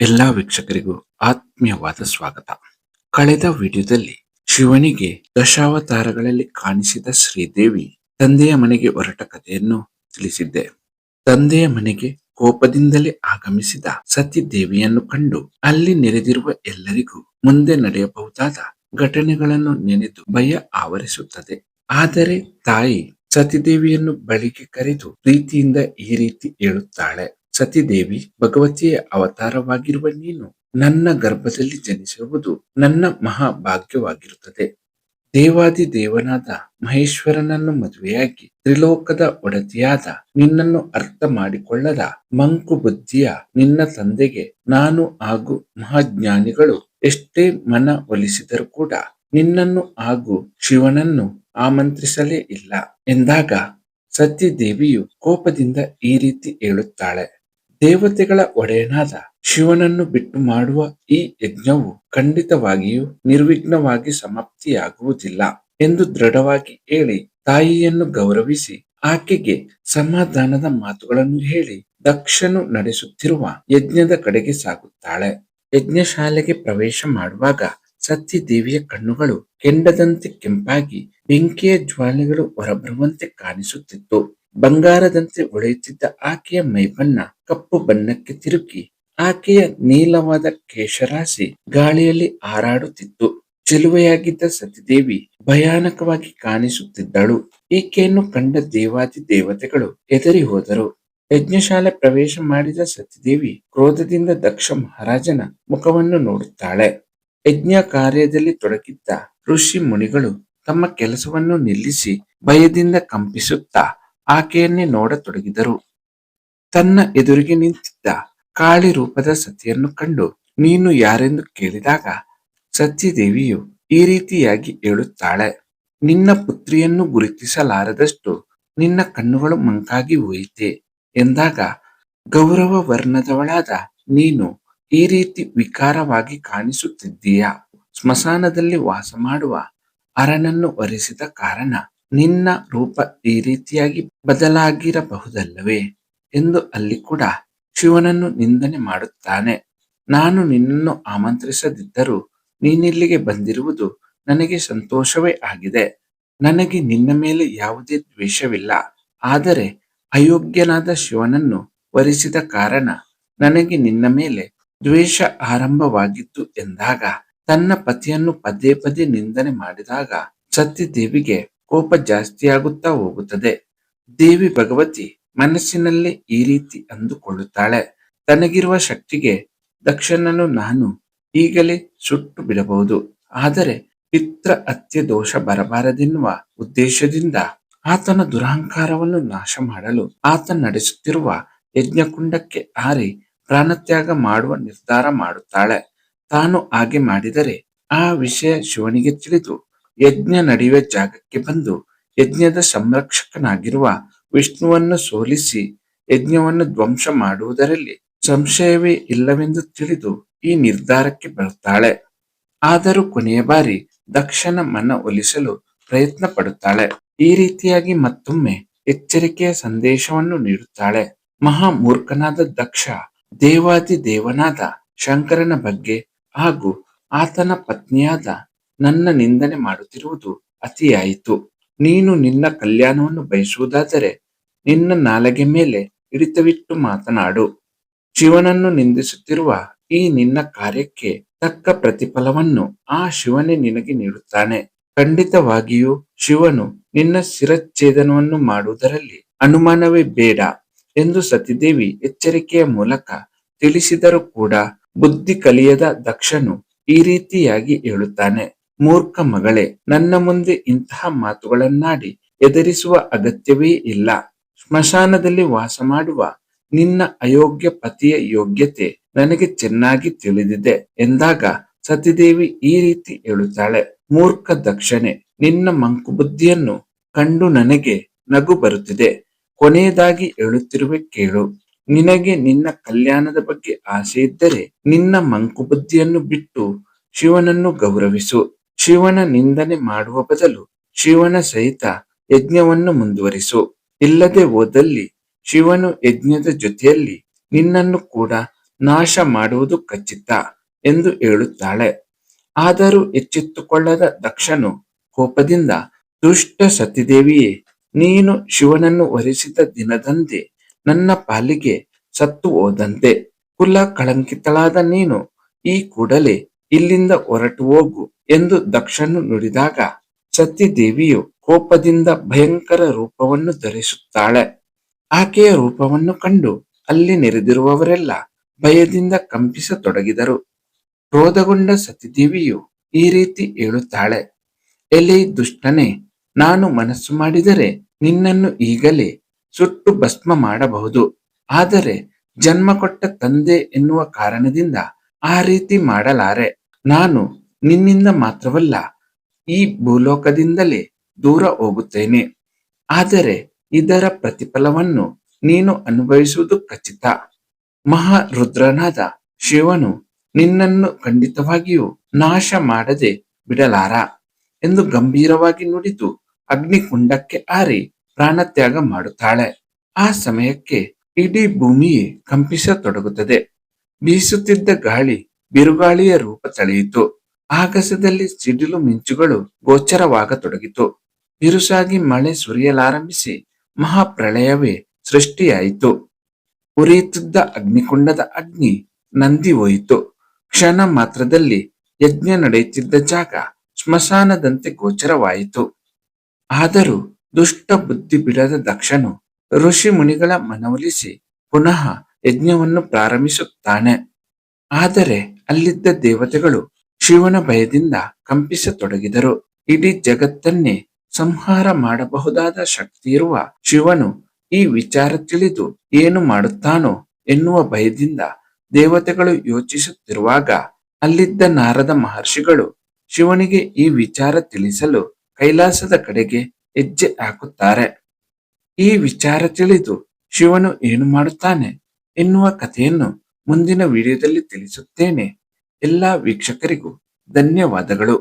ಎಲ್ಲಾ ವೀಕ್ಷಕರಿಗೂ ಆತ್ಮೀಯವಾದ ಸ್ವಾಗತ. ಕಳೆದ ವಿಡಿಯೋದಲ್ಲಿ ಶಿವನಿಗೆ ದಶಾವತಾರಗಳಲ್ಲಿ ಕಾಣಿಸಿದ ಶ್ರೀದೇವಿ ತಂದೆಯ ಮನೆಗೆ ಹೊರಟ ಕಥೆಯನ್ನು ತಿಳಿಸಿದ್ದೆ. ತಂದೆಯ ಮನೆಗೆ ಕೋಪದಿಂದಲೇ ಆಗಮಿಸಿದ ಸತಿದೇವಿಯನ್ನು ಕಂಡು ಅಲ್ಲಿ ನೆರೆದಿರುವ ಎಲ್ಲರಿಗೂ ಮುಂದೆ ನಡೆಯಬಹುದಾದ ಘಟನೆಗಳನ್ನು ನೆನೆದು ಭಯ ಆವರಿಸುತ್ತದೆ. ಆದರೆ ತಾಯಿ ಸತಿದೇವಿಯನ್ನು ಬಳಿಗೆ ಕರೆದು ಪ್ರೀತಿಯಿಂದ ಈ ರೀತಿ ಹೇಳುತ್ತಾಳೆ. ಸತಿದೇವಿ ಭಗವತಿಯ ಅವತಾರವಾಗಿರುವ ನೀನು ನನ್ನ ಗರ್ಭದಲ್ಲಿ ಜನಿಸಿರುವುದು ನನ್ನ ಮಹಾಭಾಗ್ಯವಾಗಿರುತ್ತದೆ. ದೇವಾದಿ ದೇವನಾದ ಮಹೇಶ್ವರನನ್ನು ಮದುವೆಯಾಗಿ ತ್ರಿಲೋಕದ ಒಡತಿಯಾದ ನಿನ್ನನ್ನು ಅರ್ಥ ಮಾಡಿಕೊಳ್ಳದ ಮಂಕು ಬುದ್ಧಿಯ ನಿನ್ನ ತಂದೆಗೆ ನಾನು ಹಾಗೂ ಮಹಾಜ್ಞಾನಿಗಳು ಎಷ್ಟೇ ಮನ ಒಲಿಸಿದರೂ ಕೂಡ ನಿನ್ನನ್ನು ಹಾಗೂ ಶಿವನನ್ನು ಆಮಂತ್ರಿಸಲೇ ಇಲ್ಲ. ಎಂದಾಗ ಸತ್ಯದೇವಿಯು ಕೋಪದಿಂದ ಈ ರೀತಿ ಹೇಳುತ್ತಾಳೆ. ದೇವತೆಗಳ ಒಡೆಯನಾದ ಶಿವನನ್ನು ಬಿಟ್ಟು ಮಾಡುವ ಈ ಯಜ್ಞವು ಖಂಡಿತವಾಗಿಯೂ ನಿರ್ವಿಘ್ನವಾಗಿ ಸಮಾಪ್ತಿಯಾಗುವುದಿಲ್ಲ ಎಂದು ದೃಢವಾಗಿ ಹೇಳಿ ತಾಯಿಯನ್ನು ಗೌರವಿಸಿ ಆಕೆಗೆ ಸಮಾಧಾನದ ಮಾತುಗಳನ್ನು ಹೇಳಿ ದಕ್ಷನು ನಡೆಸುತ್ತಿರುವ ಯಜ್ಞದ ಕಡೆಗೆ ಸಾಗುತ್ತಾಳೆ. ಯಜ್ಞಶಾಲೆಗೆ ಪ್ರವೇಶ ಮಾಡುವಾಗ ಸತ್ಯದೇವಿಯ ಕಣ್ಣುಗಳು ಕೆಂಡದಂತೆ ಕೆಂಪಾಗಿ ಬೆಂಕಿಯ ಜ್ವಾಲೆಗಳು ಹೊರಬರುವಂತೆ ಕಾಣಿಸುತ್ತಿತ್ತು. ಬಂಗಾರದಂತೆ ಹೊಳೆಯುತ್ತಿದ್ದ ಆಕೆಯ ಮೈಬಣ್ಣ ಕಪ್ಪು ಬಣ್ಣಕ್ಕೆ ತಿರುಗಿ ಆಕೆಯ ನೀಲವಾದ ಕೇಶರಾಸಿ ಗಾಳಿಯಲ್ಲಿ ಹಾರಾಡುತ್ತಿತ್ತು. ಚೆಲುವೆಯಾಗಿದ್ದ ಸತಿದೇವಿ ಭಯಾನಕವಾಗಿ ಕಾಣಿಸುತ್ತಿದ್ದಳು. ಈಕೆಯನ್ನು ಕಂಡ ದೇವಾದಿ ದೇವತೆಗಳು ಎದರಿ ಹೋದರು. ಯಜ್ಞಶಾಲೆ ಪ್ರವೇಶ ಮಾಡಿದ ಸತಿದೇವಿ ಕ್ರೋಧದಿಂದ ದಕ್ಷ ಮಹಾರಾಜನ ಮುಖವನ್ನು ನೋಡುತ್ತಾಳೆ. ಯಜ್ಞ ಕಾರ್ಯದಲ್ಲಿ ತೊಡಗಿದ್ದ ಋಷಿ ಮುನಿಗಳು ತಮ್ಮ ಕೆಲಸವನ್ನು ನಿಲ್ಲಿಸಿ ಭಯದಿಂದ ಕಂಪಿಸುತ್ತಾ ಆಕೆಯನ್ನೇ ನೋಡತೊಡಗಿದರು. ತನ್ನ ಎದುರಿಗೆ ನಿಂತಿದ್ದ ಕಾಳಿ ರೂಪದ ಸತಿಯನ್ನು ಕಂಡು, ನೀನು ಯಾರೆಂದು ಕೇಳಿದಾಗ ಸತ್ಯದೇವಿಯು ಈ ರೀತಿಯಾಗಿ ಹೇಳುತ್ತಾಳೆ, ನಿನ್ನ ಪುತ್ರಿಯನ್ನು ಗುರುತಿಸಲಾರದಷ್ಟು ನಿನ್ನ ಕಣ್ಣುಗಳು ಮಂಕಾಗಿ ಹೋಯಿತೆ ಎಂದಾಗ ಗೌರವ ವರ್ಣದವಳಾದ ನೀನು ಈ ರೀತಿ ವಿಕಾರವಾಗಿ ಕಾಣಿಸುತ್ತಿದ್ದೀಯಾ? ಸ್ಮಶಾನದಲ್ಲಿ ವಾಸ ಮಾಡುವ ಅರನನ್ನು ವರಿಸಿದ ಕಾರಣ ನಿನ್ನ ರೂಪ ಈ ರೀತಿಯಾಗಿ ಬದಲಾಗಿರಬಹುದಲ್ಲವೇ ಎಂದು ಅಲ್ಲಿ ಕೂಡ ಶಿವನನ್ನು ನಿಂದನೆ ಮಾಡುತ್ತಾನೆ. ನಾನು ನಿನ್ನನ್ನು ಆಮಂತ್ರಿಸದಿದ್ದರೂ ನೀನಿಲ್ಲಿಗೆ ಬಂದಿರುವುದು ನನಗೆ ಸಂತೋಷವೇ ಆಗಿದೆ. ನನಗೆ ನಿನ್ನ ಮೇಲೆ ಯಾವುದೇ ದ್ವೇಷವಿಲ್ಲ. ಆದರೆ ಅಯೋಗ್ಯನಾದ ಶಿವನನ್ನು ವರಿಸಿದ ಕಾರಣ ನನಗೆ ನಿನ್ನ ಮೇಲೆ ದ್ವೇಷ ಆರಂಭವಾಗಿತ್ತು ಎಂದಾಗ ತನ್ನ ಪತಿಯನ್ನು ಪದೇ ಪದೇ ನಿಂದನೆ ಮಾಡಿದಾಗ ಸತ್ಯದೇವಿಗೆ ಕೋಪ ಜಾಸ್ತಿಯಾಗುತ್ತಾ ಹೋಗುತ್ತದೆ. ದೇವಿ ಭಗವತಿ ಮನಸ್ಸಿನಲ್ಲಿ ಈ ರೀತಿ ಅಂದುಕೊಳ್ಳುತ್ತಾಳೆ. ತನಗಿರುವ ಶಕ್ತಿಗೆ ದಕ್ಷನನ್ನು ನಾನು ಈಗಲೇ ಸುಟ್ಟು ಬಿಡಬಹುದು. ಆದರೆ ಪಿತ್ರ ಅತ್ಯ ದೋಷ ಬರಬಾರದೆನ್ನುವ ಉದ್ದೇಶದಿಂದ ಆತನ ದುರಹಂಕಾರವನ್ನು ನಾಶ ಮಾಡಲು ಆತ ನಡೆಸುತ್ತಿರುವ ಯಜ್ಞಕುಂಡಕ್ಕೆ ಹಾರಿ ಪ್ರಾಣತ್ಯಾಗ ಮಾಡುವ ನಿರ್ಧಾರ ಮಾಡುತ್ತಾಳೆ. ತಾನು ಹಾಗೆ ಮಾಡಿದರೆ ಆ ವಿಷಯ ಶಿವನಿಗೆ ತಿಳಿದು ಯಜ್ಞ ನಡೆಯುವ ಜಾಗಕ್ಕೆ ಬಂದು ಯಜ್ಞದ ಸಂರಕ್ಷಕನಾಗಿರುವ ವಿಷ್ಣುವನ್ನು ಸೋಲಿಸಿ ಯಜ್ಞವನ್ನು ಧ್ವಂಸ ಮಾಡುವುದರಲ್ಲಿ ಸಂಶಯವೇ ಇಲ್ಲವೆಂದು ತಿಳಿದು ಈ ನಿರ್ಧಾರಕ್ಕೆ ಬರುತ್ತಾಳೆ ಆದರೂ ಕೊನೆಯ ಬಾರಿ ದಕ್ಷನ ಮನ ಒಲಿಸಲು ಪ್ರಯತ್ನ ಪಡುತ್ತಾಳೆ. ಈ ರೀತಿಯಾಗಿ ಮತ್ತೊಮ್ಮೆ ಎಚ್ಚರಿಕೆಯ ಸಂದೇಶವನ್ನು ನೀಡುತ್ತಾಳೆ. ಮಹಾ ಮೂರ್ಖನಾದ ದಕ್ಷ ದೇವಾದಿ ದೇವನಾದ ಶಂಕರನ ಬಗ್ಗೆ ಹಾಗೂ ಆತನ ಪತ್ನಿಯಾದ ನನ್ನ ನಿಂದನೆ ಮಾಡುತ್ತಿರುವುದು ಅತಿಯಾಯಿತು. ನೀನು ನಿನ್ನ ಕಲ್ಯಾಣವನ್ನು ಬಯಸುವುದಾದರೆ ನಿನ್ನ ನಾಲಗೆ ಮೇಲೆ ಹಿಡಿತವಿಟ್ಟು ಮಾತನಾಡು. ಶಿವನನ್ನು ನಿಂದಿಸುತ್ತಿರುವ ಈ ನಿನ್ನ ಕಾರ್ಯಕ್ಕೆ ತಕ್ಕ ಪ್ರತಿಫಲವನ್ನು ಆ ಶಿವನೇ ನಿನಗೆ ನೀಡುತ್ತಾನೆ. ಖಂಡಿತವಾಗಿಯೂ ಶಿವನು ನಿನ್ನ ಶಿರಚ್ಛೇದನವನ್ನು ಮಾಡುವುದರಲ್ಲಿ ಅನುಮಾನವೇ ಬೇಡ ಎಂದು ಸತಿದೇವಿ ಎಚ್ಚರಿಕೆಯ ಮೂಲಕ ತಿಳಿಸಿದರೂ ಕೂಡ ಬುದ್ಧಿ ಕಲಿಯದ ದಕ್ಷನು ಈ ರೀತಿಯಾಗಿ ಹೇಳುತ್ತಾನೆ. ಮೂರ್ಖ ಮಗಳೇ, ನನ್ನ ಮುಂದೆ ಇಂತಹ ಮಾತುಗಳನ್ನಾಡಿ ಎದುರಿಸುವ ಅಗತ್ಯವೇ ಇಲ್ಲ. ಸ್ಮಶಾನದಲ್ಲಿ ವಾಸ ಮಾಡುವ ನಿನ್ನ ಅಯೋಗ್ಯ ಪತಿಯ ಯೋಗ್ಯತೆ ನನಗೆ ಚೆನ್ನಾಗಿ ತಿಳಿದಿದೆ ಎಂದಾಗ ಸತಿದೇವಿ ಈ ರೀತಿ ಹೇಳುತ್ತಾಳೆ, ಮೂರ್ಖ ದಕ್ಷಣೆ ನಿನ್ನ ಮಂಕುಬುದ್ಧಿಯನ್ನು ಕಂಡು ನನಗೆ ನಗು ಬರುತ್ತಿದೆ. ಕೊನೆಯದಾಗಿ ಹೇಳುತ್ತಿರುವೆ ಕೇಳು. ನಿನಗೆ ನಿನ್ನ ಕಲ್ಯಾಣದ ಬಗ್ಗೆ ಆಸೆ ಇದ್ದರೆ ನಿನ್ನ ಮಂಕುಬುದ್ಧಿಯನ್ನು ಬಿಟ್ಟು ಶಿವನನ್ನು ಗೌರವಿಸು. ಶಿವನ ನಿಂದನೆ ಮಾಡುವ ಬದಲು ಶಿವನ ಸಹಿತ ಯಜ್ಞವನ್ನು ಮುಂದುವರಿಸು. ಇಲ್ಲದೆ ಹೋದಲ್ಲಿ ಶಿವನು ಯಜ್ಞದ ಜೊತೆಯಲ್ಲಿ ನಿನ್ನನ್ನು ಕೂಡ ನಾಶ ಮಾಡುವುದು ಖಚಿತ ಎಂದು ಹೇಳುತ್ತಾಳೆ. ಆದರೂ ಎಚ್ಚೆತ್ತುಕೊಳ್ಳದ ದಕ್ಷನು ಕೋಪದಿಂದ, ದುಷ್ಟ ಸತಿದೇವಿಯೇ, ನೀನು ಶಿವನನ್ನು ವರಿಸಿದ ದಿನದಂತೆ ನನ್ನ ಪಾಲಿಗೆ ಸತ್ತು ಹೋದಂತೆ. ಕುಲ ಕಳಂಕಿತಳಾದ ನೀನು ಈ ಕೂಡಲೇ ಇಲ್ಲಿಂದ ಹೊರಟು ಹೋಗು. ಎಂದು ದಕ್ಷನು ನುಡಿದಾಗ ಸತ್ಯದೇವಿಯು ಕೋಪದಿಂದ ಭಯಂಕರ ರೂಪವನ್ನು ಧರಿಸುತ್ತಾಳೆ. ಆಕೆಯ ರೂಪವನ್ನು ಕಂಡು ಅಲ್ಲಿ ನೆರೆದಿರುವವರೆಲ್ಲ ಭಯದಿಂದ ಕಂಪಿಸತೊಡಗಿದರು. ಕ್ರೋಧಗೊಂಡ ಸತಿದೇವಿಯು ಈ ರೀತಿ ಹೇಳುತ್ತಾಳೆ ಎಲೆ ದುಷ್ಟನೇ, ನಾನು ಮನಸ್ಸು ಮಾಡಿದರೆ ನಿನ್ನನ್ನು ಈಗಲೇ ಸುಟ್ಟು ಭಸ್ಮ ಮಾಡಬಹುದು. ಆದರೆ ಜನ್ಮ ಕೊಟ್ಟ ತಂದೆ ಎನ್ನುವ ಕಾರಣದಿಂದ ಆ ರೀತಿ ಮಾಡಲಾರೆ. ನಾನು ನಿನ್ನಿಂದ ಮಾತ್ರವಲ್ಲ, ಈ ಭೂಲೋಕದಿಂದಲೇ ದೂರ ಹೋಗುತ್ತೇನೆ. ಆದರೆ ಇದರ ಪ್ರತಿಫಲವನ್ನು ನೀನು ಅನುಭವಿಸುವುದು ಖಚಿತ. ಮಹಾರುದ್ರನಾದ ಶಿವನು ನಿನ್ನನ್ನು ಖಂಡಿತವಾಗಿಯೂ ನಾಶ ಮಾಡದೆ ಬಿಡಲಾರ ಎಂದು ಗಂಭೀರವಾಗಿ ನುಡಿದು ಅಗ್ನಿಕುಂಡಕ್ಕೆ ಆರಿ ಪ್ರಾಣತ್ಯಾಗ ಮಾಡುತ್ತಾಳೆ. ಆ ಸಮಯಕ್ಕೆ ಇಡೀ ಭೂಮಿಯೇ ಕಂಪಿಸತೊಡಗುತ್ತದೆ. ಬೀಸುತ್ತಿದ್ದ ಗಾಳಿ ಬಿರುಗಾಳಿಯ ರೂಪ ತಳೆಯಿತು. ಆಗಸದಲ್ಲಿ ಸಿಡಿಲು ಮಿಂಚುಗಳು ಗೋಚರವಾಗತೊಡಗಿತು. ಬಿರುಸಾಗಿ ಮಳೆ ಸುರಿಯಲಾರಂಭಿಸಿ ಮಹಾಪ್ರಳಯವೇ ಸೃಷ್ಟಿಯಾಯಿತು. ಉರಿಯುತ್ತಿದ್ದ ಅಗ್ನಿಕುಂಡದ ಅಗ್ನಿ ನಂದಿ ಹೋಯಿತು. ಕ್ಷಣ ಮಾತ್ರದಲ್ಲಿ ಯಜ್ಞ ನಡೆಯುತ್ತಿದ್ದ ಜಾಗ ಸ್ಮಶಾನದಂತೆ ಗೋಚರವಾಯಿತು. ಆದರೂ ದುಷ್ಟ ಬುದ್ಧಿ ಬಿಡದ ದಕ್ಷನು ಋಷಿ ಮುನಿಗಳ ಮನವೊಲಿಸಿ ಪುನಃ ಯಜ್ಞವನ್ನು ಪ್ರಾರಂಭಿಸುತ್ತಾನೆ. ಆದರೆ ಅಲ್ಲಿದ್ದ ದೇವತೆಗಳು ಶಿವನ ಭಯದಿಂದ ಕಂಪಿಸತೊಡಗಿದರು. ಇಡೀ ಜಗತ್ತನ್ನೇ ಸಂಹಾರ ಮಾಡಬಹುದಾದ ಶಕ್ತಿ ಇರುವ ಶಿವನು ಈ ವಿಚಾರ ತಿಳಿದು ಏನು ಮಾಡುತ್ತಾನೋ ಎನ್ನುವ ಭಯದಿಂದ ದೇವತೆಗಳು ಯೋಚಿಸುತ್ತಿರುವಾಗ ಅಲ್ಲಿದ್ದ ನಾರದ ಮಹರ್ಷಿಗಳು ಶಿವನಿಗೆ ಈ ವಿಚಾರ ತಿಳಿಸಲು ಕೈಲಾಸದ ಕಡೆಗೆ ಹೆಜ್ಜೆ ಹಾಕುತ್ತಾರೆ. ಈ ವಿಚಾರ ತಿಳಿದು ಶಿವನು ಏನು ಮಾಡುತ್ತಾನೆ ಎನ್ನುವ ಕಥೆಯನ್ನು ಮುಂದಿನ ವಿಡಿಯೋದಲ್ಲಿ ತಿಳಿಸುತ್ತೇನೆ. ಎಲ್ಲ ವೀಕ್ಷಕರಿಗೂ ಧನ್ಯವಾದಗಳು.